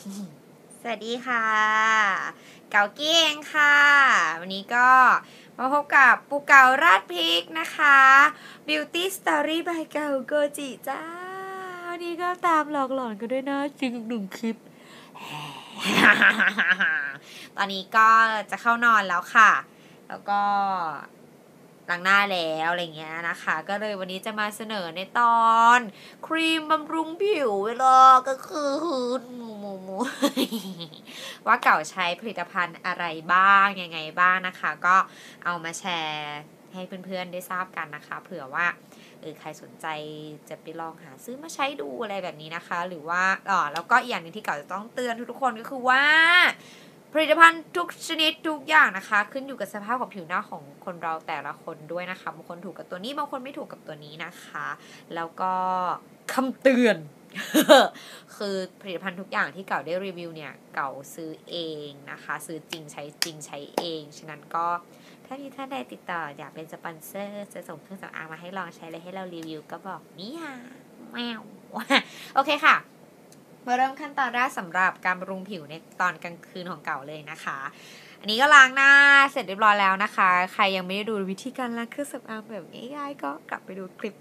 สวัสดีค่ะ เก่ากี้เองค่ะ วันนี้ก็มาพบกับปูเก่าราดพริกนะคะ Beauty Story by เก่าโกจิจ้า วันนี้ก็ตามหลอกหลอนกันด้วยนะจริงหนึ่งคลิป ตอนนี้ก็จะเข้านอนแล้วค่ะ แล้วก็ล้างหน้าแล้วอะไรเงี้ยนะคะ ก็เลยวันนี้จะมาเสนอในตอน ครีมบำรุงผิวเวลาก็คือหมูหมูหมู ว่าเก่าใช้ผลิตภัณฑ์อะไรบ้างยังไงบ้างนะคะ ก็เอามาแชร์ให้เพื่อนๆได้ทราบกันนะคะ เผื่อว่าเออใครสนใจจะไปลองหาซื้อมาใช้ดูอะไรแบบนี้นะคะ หรือว่าอ๋อแล้วก็อีกอย่างหนึงที่เก่าจะต้องเตือนทุกๆคนก็คือว่าผลิตภัณฑ์ทุกชนิดทุกอย่างนะคะ ขึ้นอยู่กับสภาพของผิวหน้าของคนเราแต่ละคนด้วยนะคะบางคนถูกกับตัวนี้บางคนไม่ถูกกับตัวนี้นะคะ แล้วก็ คำเตือน คือผลิตภัณฑ์ทุกอย่างที่เก่าได้รีวิวเนี่ย เก่าซื้อเองนะคะ ซื้อจริงใช้จริงใช้เอง ฉะนั้นก็ถ้ามีท่านใดติดต่ออยากเป็นสปอนเซอร์จะส่งเครื่องสำอางมาให้ลองใช้เลยให้เรารีวิวก็บอกนี่ค่ะแมวโอเคค่ะมาเริ่มขั้นตอนแรกสำหรับการบำรุงผิวในตอนกลางคืนของเก่าเลยนะคะ อันนี้ก็ล้างหน้าเสร็จเรียบร้อยแล้วนะคะ ใครยังไม่ได้ดูวิธีการล้างเครื่องสำอางแบบง่ายๆก็กลับไปดูคลิป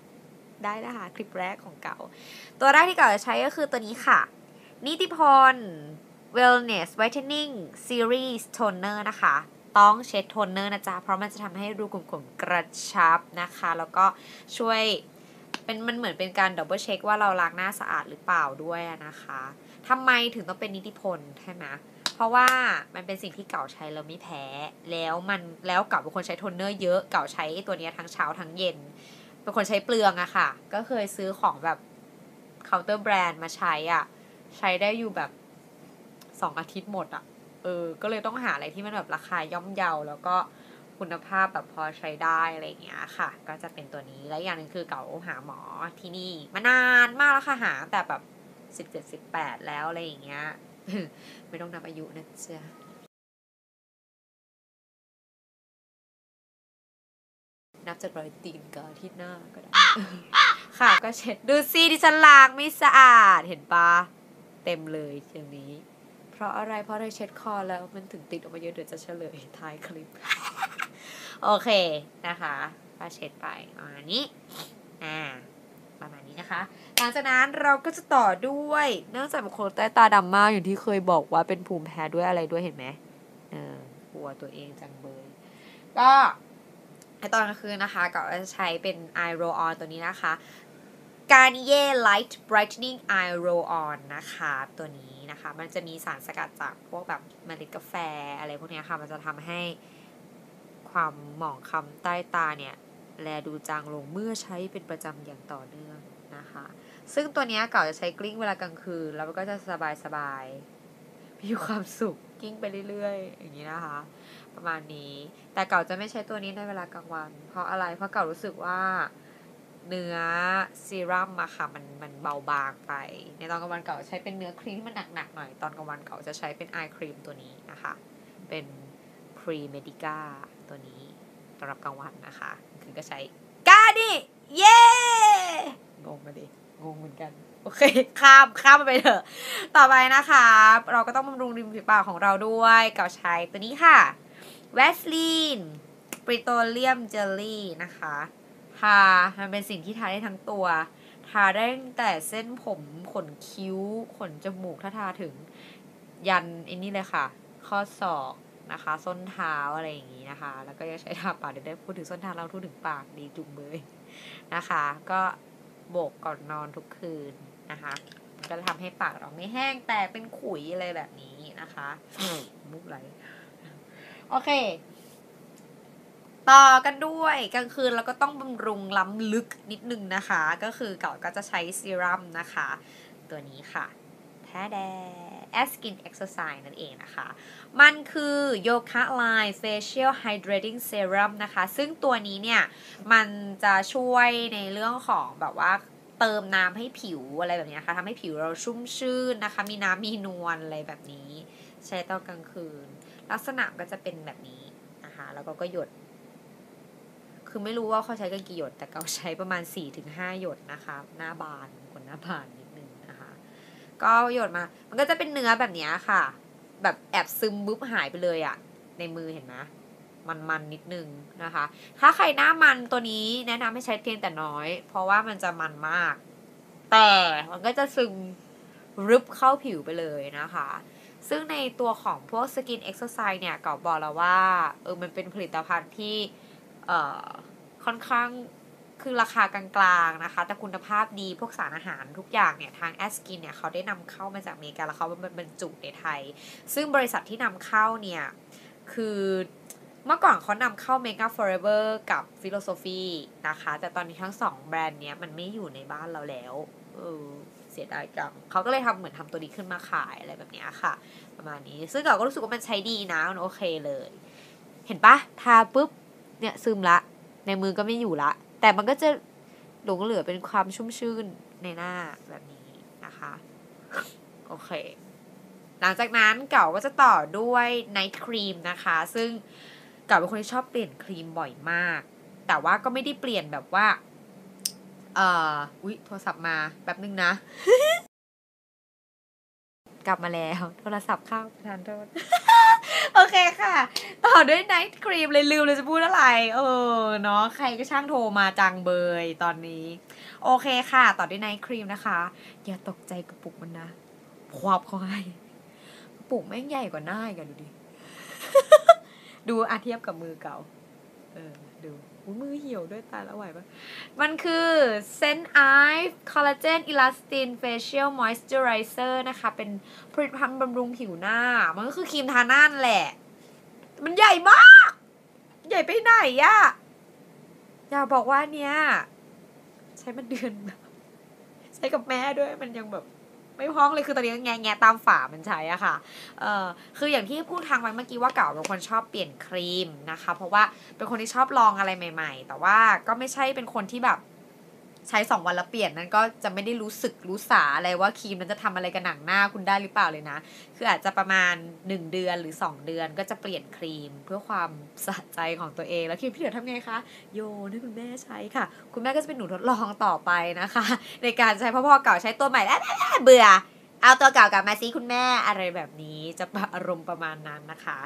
ได้นะคะ คลิปแรกของเก่า ตัวแรกที่เก่าจะใช้ก็คือตัวนี้ค่ะ นิติพล Wellness Whitening Series Toner นะคะ ต้องเช็ดโทนเนอร์นะจ๊ะ เพราะมันจะทำให้รูขุมขนกระชับนะคะ แล้วก็ช่วยเป็นมันเหมือนเป็นการดับเบิลเช็คว่าเราล้างหน้าสะอาดหรือเปล่าด้วยนะคะทำไมถึงต้องเป็นนิติพลใช่ไหมเพราะว่ามันเป็นสิ่งที่เก่าใช้แล้วไม่แพ้ แล้วมันแล้วเก่าเป็นคนใช้โทนเนอร์เยอะ เก่าใช้ตัวนี้ทั้งเช้าทั้งเย็น เป็นคนใช้เปลืองอะค่ะ ก็เคยซื้อของแบบเคาน์เตอร์แบรนด์มาใช้อะใช้ได้อยู่แบบสองอาทิตย์หมดอะเออ ก็เลยต้องหาอะไรที่มันแบบราคาย่อมเยา แล้วก็คุณภาพแบบพอใช้ได้อะไรอย่างเงี้ยค่ะ ก็จะเป็นตัวนี้และอย่างหนึ่งคือเก่าหาหมอที่นี่ มานานมากแล้วค่ะหาแต่แบบสิบเจ็ดสิบแปดแล้วอะไรอย่างเงี้ยไม่ต้องนับอายุนะเชื่ นับจากรอยตีนกับที่หน้าก็ได้ค่ะก็เช็ดดูสิดิฉันล้างไม่สะอาดเห็นปะเต็มเลยอย่างนี้ เพราะอะไรเพราะอะไรเช็ดคอแล้วมันถึงติดออกมาเยอะเดี๋ยวจะเฉลยท้ายคลิป โอเคนะคะก็เช็ดไปประมาณนี้อ่าประมาณนี้นะคะ หลังจากนั้นเราก็จะต่อด้วย เนื่องจากบางคนใต้ตาดำมากอย่างที่เคยบอกว่าเป็นภูมิแพ้ด้วยอะไรด้วยเห็นไหมเออกลัวตัวเองจังเบยก็ ในตอนกลางคืนนะคะก็จะใช้เป็น eye roll on ตัวนี้นะคะ Garnier Light Brightening Eye Roll On นะคะ ตัวนี้นะคะ มันจะมีสารสกัดจากพวกแบบเมล็ดกาแฟอะไรพวกนี้ค่ะ มันจะทำให้ความหมองคล้ำใต้ตาเนี่ย แลดูจางลงเมื่อใช้เป็นประจำอย่างต่อเนื่องนะคะ ซึ่งตัวเนี้ยเก่าจะใช้กลิ้งเวลากลางคืน แล้วมันก็จะสบายสบาย มีความสุขกลิ้งไปเรื่อยๆ อย่างนี้นะคะ ประมาณนี้ แต่เก่าจะไม่ใช้ตัวนี้ในเวลากลางวัน เพราะอะไร เพราะเก่ารู้สึกว่าเนื้อซีรั่มอะค่ะมันมันเบาบางไป ในตอนกลางวันเก่าใช้เป็นเนื้อครีมที่มันหนักๆหน่อยตอนกลางวันเก่าจะใช้เป็นไอครีมตัวนี้นะคะ เป็นพรีเมดิก้าตัวนี้สำหรับกลางวันนะคะ คือก็ใช้กาดิเย้งงมาดิ งงเหมือนกันโอเค ข้ามข้ามไปเถอะ ต่อไปนะคะเราก็ต้องบำรุงริมฝีปากของเราด้วยเก่าใช้ตัวนี้ค่ะแวสลีนปริโตเลียมเจลลี่นะคะทามันเป็นสิ่งที่ทาได้ทั้งตัว ทาได้แต่เส้นผมขนคิ้ว ขนจมูกถ้าทาถึง ยันอ้นี่เลยค่ะ ข้อศอกนะคะ ส้นเท้าอะไรอย่างนี้นะคะ แล้วก็ยังใช้ทาปากเดี๋ยวได้พูดถึงส้นเท้าเราพูดถึงปากดีจุงเบยนะคะ ก็ โบกก่อนนอนทุกคืนนะคะมันก็จะทำให้ปากเราไม่แห้งแตกเป็นขุยอะไรแบบนี้นะคะมุกไหลโอเค ต่อกันด้วยกลางคืนเราก็ต้องบำรุงล้ำลึกนิดนึงนะคะ ก็คือเก่าก็จะใช้ซีรัมนะคะ ตัวนี้ค่ะ แท้แด a Skin Exercise นั่นเองนะคะ มันคือโยคะไลน์ Facial Hydrating Serum นะคะ ซึ่งตัวนี้เนี่ย มันจะช่วยในเรื่องของแบบว่าเติมน้ำให้ผิวอะไรแบบนี้นะคะทำให้ผิวเราชุ่มชื่นนะคะ มีน้ำมีนวลอะไรแบบนี้ ใช้ตอนกลางคืน ลักษณะก็จะเป็นแบบนี้นะคะ แล้วก็ก็หยด คือไม่รู้ว่าเขาใช้กันกี่หยด แต่เขาใช้ประมาณ 4-5 หยดนะคะ หน้าบานคนหน้าบาน ก็หยดมา มันก็จะเป็นเนื้อแบบนี้ค่ะ แบบแอบซึมบุ๊บหายไปเลยอะในมือเห็นไหมมันมันนิดนึงนะคะ ถ้าใครหน้ามันตัวนี้แนะนำให้ใช้เพียงแต่น้อย เพราะว่ามันจะมันมาก แต่มันก็จะซึมรึบเข้าผิวไปเลยนะคะ ซึ่งในตัวของพวกสกินเอ็กซ์ไซส์เนี่ยก็บอกแล้วว่าเออมันเป็นผลิตภัณฑ์ที่เอ่อค่อนข้าง คือราคากลางๆนะคะ แต่คุณภาพดีพวกสารอาหารทุกอย่างเนี่ย ทางแอสกินเนี่ย เขาได้นำเข้ามาจากอเมริกาแล้วเขามันบรรจุในไทย ซึ่งบริษัทที่นำเข้าเนี่ย คือเมื่อก่อนเขานำเข้า Mega Forever กับ Philosophy นะคะ แต่ตอนนี้ทั้งสองแบรนด์เนี้ยมันไม่อยู่ในบ้านเราแล้วเออเสียดายจังเขาก็เลยทำเหมือนทำตัวนี้ขึ้นมาขายอะไรแบบนี้ค่ะ ประมาณนี้ ซึ่งเราก็รู้สึกว่ามันใช้ดีนะมันโอเคเลย เห็นปะทาปุ๊บเนี่ยซึมละ ในมือก็ไม่อยู่ละ แต่มันก็จะหลงเหลือเป็นความชุ่มชื่นในหน้าแบบนี้นะคะ โอเค หลังจากนั้นเก่าก็จะต่อด้วยไนท์ครีมนะคะ ซึ่งเก่าเป็นคนที่ชอบเปลี่ยนครีมบ่อยมาก แต่ว่าก็ไม่ได้เปลี่ยนแบบว่า เอ่อ อุ๊ย โทรศัพท์มาแป๊บนึงนะ กลับมาแล้ว โทรศัพท์เข้าทานโทษ โอเคค่ะ ต่อด้วยไนท์ครีมเลยลืมเลยจะพูดอะไร เออเนาะใครก็ช่างโทรมาจังเบยตอนนี้ โอเคค่ะ ต่อด้วยไนท์ครีมนะคะ อย่าตกใจกระปุกมันนะควบเขาให้กระปุกแม่งใหญ่กว่าหน้าอีกันดูดิ ดูอาเทียบกับมือเก่า เออ ดูอุ๊ยมือเหี่ยวด้วยตายแล้วไหวปะมันคือ Sen Eye Collagen Elastin Facial Moisturizer นะคะ เป็นผลิตภัณฑ์บำรุงผิวหน้า มันก็คือครีมทาหน้านั่นแหละ มันใหญ่มาก ใหญ่ไปไหนอะอย่าบอกว่าเนี้ยใช้มาเดือนแบบใช้กับแม่ด้วยมันยังแบบ ไม่พ้องเลยคือตอนนี้แงแงตามฝามันใช้อะค่ะเออคืออย่างที่พูดทางไว้เมื่อกี้ว่าเก่าเป็นคนชอบเปลี่ยนครีมนะคะ เพราะว่าเป็นคนที่ชอบลองอะไรใหม่ ๆ แต่ว่าก็ไม่ใช่เป็นคนที่แบบ ใช้สองวันแล้วเปลี่ยนนั้นก็จะไม่ได้รู้สึกรู้สาอะไรว่าครีมนั้นจะทำอะไรกับหนังหน้าคุณได้หรือเปล่าเลยนะ คืออาจจะประมาณ 1 เดือนหรือ 2 เดือนก็จะเปลี่ยนครีมเพื่อความสะใจของตัวเองแล้วครีมที่เหลือทำไงคะโยนให้คุณแม่ใช้ค่ะ คุณแม่ก็จะเป็นหนูทดลองต่อไปนะคะ ในการใช้พ่อๆเก่าใช้ตัวใหม่แล้วเบื่อ เอาตัวเก่ากลับมาซิคุณแม่อะไรแบบนี้จะอารมณ์ประมาณนั้นนะคะ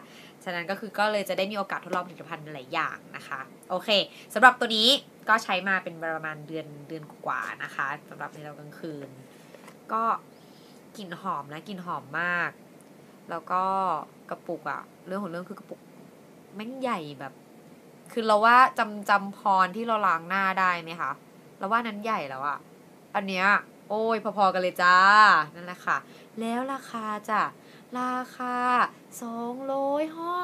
ฉะนั้นก็คือก็เลยจะได้มีโอกาสทดลองผลิตภัณฑ์หลายอย่างนะคะ โอเคสำหรับตัวนี้ก็ใช้มาเป็นประมาณเดือนเดือนกว่านะคะสำหรับในตอนกลางคืน ก็กลิ่นหอมนะกลิ่นหอมมาก แล้วก็กระปุกอะเรื่องของเรื่องคือกระปุกแม่งใหญ่แบบ คือเราว่าจำจำพรที่เราล้างหน้าได้ไหมคะเราว่านั้นใหญ่แล้วอะอันเนี้ย โอ้ย พอๆกันเลยจ้า นั่นแหละค่ะ แล้วราคาจ้ะ ราคาสองร้อยห้า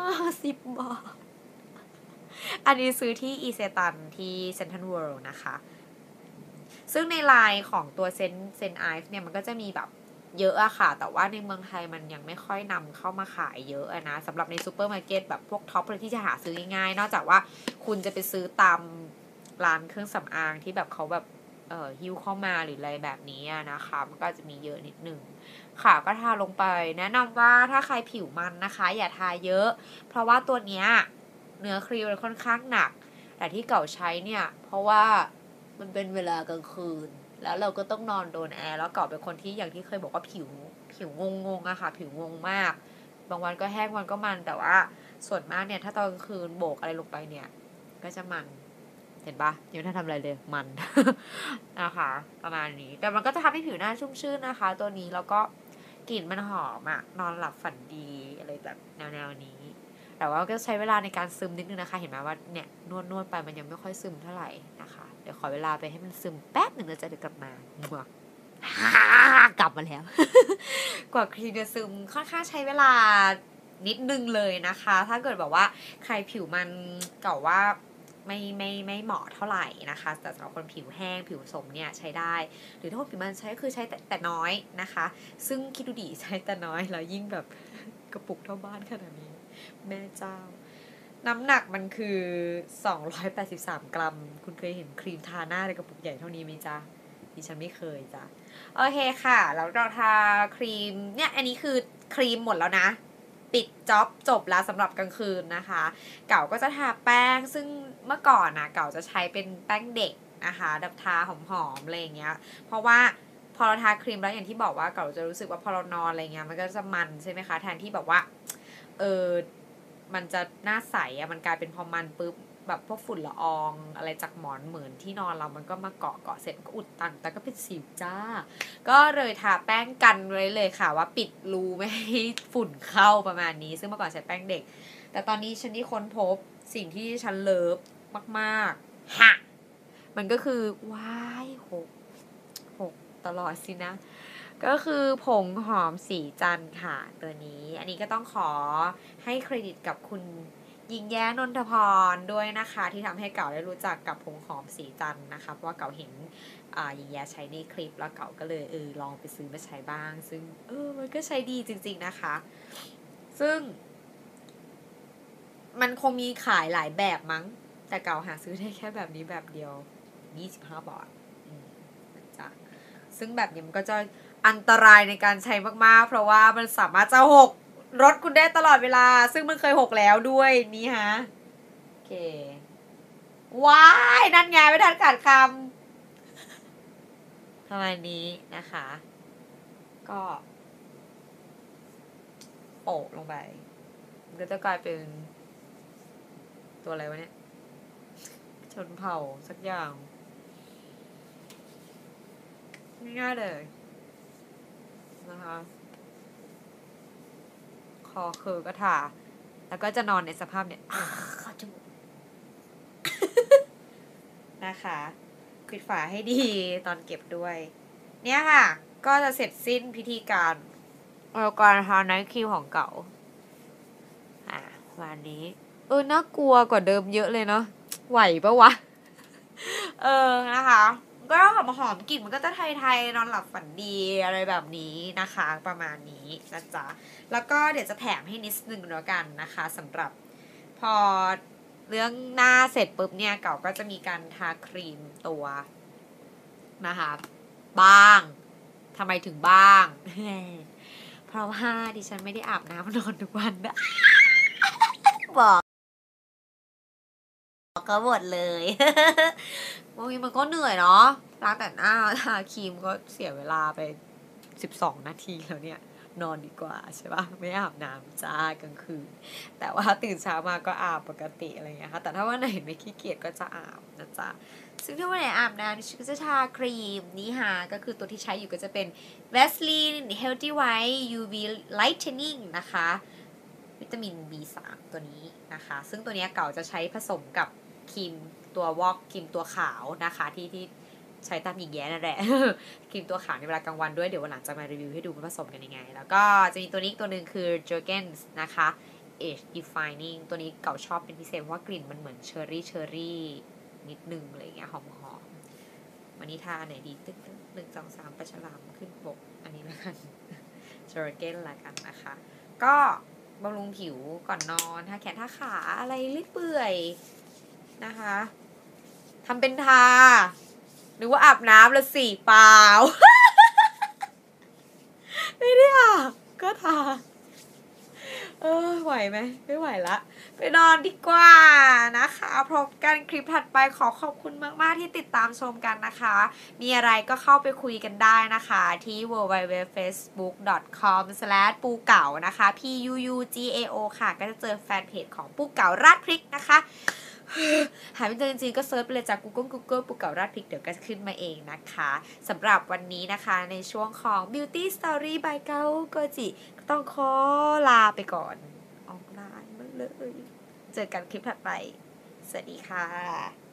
สิบบาท อันนี้ซื้อที่อีเซตันที่เซนทรัลเวิลด์นะคะ ซึ่งในไลน์ของตัวเซนเซนไอฟ์เนี่ยมันก็จะมีแบบเยอะอะค่ะ แต่ว่าในเมืองไทยมันยังไม่ค่อยนำเข้ามาขายเยอะอะนะสำหรับในซูเปอร์มาร์เก็ตแบบพวกท็อปเลยที่จะหาซื้อง่ายๆ นอกจากว่าคุณจะไปซื้อตามร้านเครื่องสำอางที่แบบเขาแบบ เอ่อฮิ้วเข้ามาหรืออะไรแบบนี้นะคะ มันก็จะมีเยอะนิดนึงค่ะก็ทาลงไป แนะนำว่าถ้าใครผิวมันนะคะ อย่าทาเยอะ เพราะว่าตัวเนี้ยเนื้อครีมมันค่อนข้างหนัก แต่ที่เก่าใช้เนี่ย เพราะว่ามันเป็นเวลากลางคืน แล้วเราก็ต้องนอนโดนแอร์แล้วเก่าเป็นคนที่อย่างที่เคยบอกว่าผิวผิวงงงอะค่ะ ผิวงงมาก บางวันก็แห้งวันก็มันแต่ว่า ส่วนมากเนี่ยถ้าตอนกลางคืนโบกอะไรลงไปเนี่ย ก็จะมัน เห็นปะยังไม่ทันทำอะไรเลยมันนะคะ ประมาณนี้ แต่มันก็จะทำให้ผิวหน้าชุ่มชื่นนะคะ ตัวนี้แล้วก็กลิ่นมันหอมอะนอนหลับฝันดีอะไรแบบแนวๆนี้ แต่ว่าก็ใช้เวลาในการซึมนิดนึงนะคะ เห็นไหมว่าเนี่ยนวดนวดไปมันยังไม่ค่อยซึมเท่าไหร่นะคะ เดี๋ยวขอเวลาไปให้มันซึมแป๊บหนึ่งแล้วจะเดี๋ยวกลับมามั่วกลับมาแล้ว กว่าครีมจะซึมค่อนข้างใช้เวลานิดนึงเลยนะคะ ถ้าเกิดแบบว่าใครผิวมันเก่าว่า ไม่ไม่ไม่เหมาะเท่าไหร่นะคะ แต่สำหรับคนผิวแห้งผิวสมเนี่ยใช้ได้ หรือถ้าคนผิวมันใช้ก็คือใช้แต่แต่น้อยนะคะ ซึ่งคิดดูดีใช้แต่น้อยแล้วยิ่งแบบกระปุกเท่าบ้านขนาดนี้ แม่เจ้า น้ำหนักมันคือ 283 กรัม คุณเคยเห็นครีมทาหน้าในกระปุกใหญ่เท่านี้ไหมจ๊ะดิฉันไม่เคยจ้ะโอเคค่ะ แล้วเราทาครีมเนี่ยอันนี้คือครีมหมดแล้วนะ ปิดจ็อบจบแล้วสำหรับกลางคืนนะคะ เก่าก็จะทาแป้งซึ่งเมื่อก่อนนะเก่าจะใช้เป็นแป้งเด็กนะคะดับทาหอมๆอะไรอย่างเงี้ย เพราะว่าพพอเราทาครีมแล้วอย่างที่บอกว่าเก่าจะรู้สึกว่าพอเรานอนอะไรเงี้ยมันก็จะมันใช่ไหมคะแทนที่แบบว่าเออมันจะหน้าใสอะมันกลายเป็นพอมันปุ๊บ แบบพวกฝุ่นละอองอะไรจากหมอนเหมือนที่นอนเรามันก็มาเกาะเกาะเสร็จก็อุดตันแต่ก็เป็นสิวจ้า ก็เลยทาแป้งกันไว้เลยค่ะ ว่าปิดรูไม่ให้ฝุ่นเข้าประมาณนี้ ซึ่งเมื่อก่อนใช้แป้งเด็ก แต่ตอนนี้ฉันที่ค้นพบสิ่งที่ฉันเลิฟมากๆฮะมันก็คือว้ายหกหกตลอดสินะก็คือผงหอมสีจันค่ะตัวนี้ อันนี้ก็ต้องขอให้เครดิตกับคุณ ยิงแย้นนทพรด้วยนะคะ ที่ทำให้เก่าได้รู้จักกับผงหอมสีจันนะคะ เพราะว่าเก่าเห็นอ่ายิงแย้ใช้ในคลิปแล้วเก่าก็เลยเออลองไปซื้อมาใช้บ้าง ซึ่งเออมันก็ใช้ดีจริง ๆนะคะ ซึ่ง มันคงมีขายหลายแบบมั้ง แต่เก่าหาซื้อได้แค่แบบนี้แบบเดียว 25 บาทจ๊ะซึ่งแบบนี้มันก็จะอันตรายในการใช้มากๆ เพราะว่ามันสามารถจะหก รถคุณได้ตลอดเวลา ซึ่งมันเคยหกแล้วด้วยนี่ฮะ โอเค ว้าย นั่นไงไม่ทันขาดคำประมาณนี้นะคะ ก็โปะลงไป มันก็จะกลายเป็น ตัวอะไรวะเนี่ย ชนเผ่าสักอย่างง่ายๆเลยนะคะ คอคือก็ทา แล้วก็จะนอนในสภาพเนี่ยเข้าจมูกนะคะปิดฝาให้ดีตอนเก็บด้วย เนี่ยค่ะ ก็จะเสร็จสิ้นพิธีการเอาการทาไนท์ครีมของเก่า อะวันนี้ เออ น่ากลัวกว่าเดิมเยอะเลยเนาะไหวปะวะ เออ นะคะ ก็หอมหอมๆกลิ่นมันก็จะไทยๆนอนหลับฝันดีอะไรแบบนี้นะคะ ประมาณนี้นะจ๊ะแล้วก็เดี๋ยวจะแถมให้นิดนึงแล้วกันนะคะสำหรับพอเรื่องหน้าเสร็จปุ๊บเนี่ยเก่าก็จะมีการทาครีมตัวนะคะบ้างทำไมถึงบ้าง เพราะว่าดิฉันไม่ได้อาบน้ำนอนทุกวันนะบอก ก็หมดเลยบางทีมันก็เหนื่อยเนาะล้างแต่หน้าทาครีมก็เสียเวลาไปสิบสองนาทีแล้วเนี่ย นอนดีกว่าใช่ปะไม่อาบน้ำจ้ากลางคืน แต่ว่าตื่นเช้ามาก็อาบปกติอะไรเงี้ยค่ะ แต่ถ้าวันไหนไม่ขี้เกียจก็จะอาบนะจ๊ะซึ่งถ้าวันไหนอาบน้ำดิฉันก็จะทาครีมนี้ค่ะก็คือตัวที่ใช้อยู่ก็จะเป็น Vaseline Healthy White UV Lightening นะคะ วิตามิน B3 ตัวนี้นะคะ ซึ่งตัวเนี้ยเก่าจะใช้ผสมกับ ครีมตัววอกครีมตัวขาวนะคะที่ที่ใช้ตามหญิงแย้นั่นแหละครีมตัวขาวในเวลากลางวันด้วยเดี๋ยววันหลังจะมารีวิวให้ดูว่าผสมกันยังไง แล้วก็จะมีตัวนี้อีกตัวหนึ่งคือ Jergens นะคะ Age Defining ตัวนี้เก่าชอบเป็นพิเศษเพราะว่ากลิ่นมันเหมือนเชอร์รี่เชอร์รี่นิดนึงอะไรเงี้ยหอมหอมวันนี้ทาไหนดีตึ๊กหนึ่งสองสามปลาฉลามขึ้นปกอันนี้ละกัน Jergens ละกันนะคะ ก็บำรุงผิวก่อนนอนทาแขนทาขาอะไรเรื่อยเปื่อย นะคะทำเป็นทา หรือว่าอาบน้ำละสี่เปล่า ไม่ได้อาบก็ทา เออไหวไหมไม่ไหวละ ไปนอนดีกว่านะคะพบกันคลิปถัดไปขอขอบคุณมาก ๆ ที่ติดตามชมกันนะคะ มีอะไรก็เข้าไปคุยกันได้นะคะ ที่ www.facebook.com ปูเก่านะคะ p u u g a o ค่ะ ก็จะเจอแฟนเพจของปูเก่าราดพริกนะคะ หาไม่เจอจริงๆก็เซิร์ชไปเลยจาก Google Google ปูเก่าราดพริกเดี๋ยวก็จะขึ้นมาเองนะคะสำหรับวันนี้นะคะในช่วงของ Beauty Story by เกาโกจิต้องขอลาไปก่อน ออกไลน์มาเลย เจอกันคลิปถัดไป สวัสดีค่ะ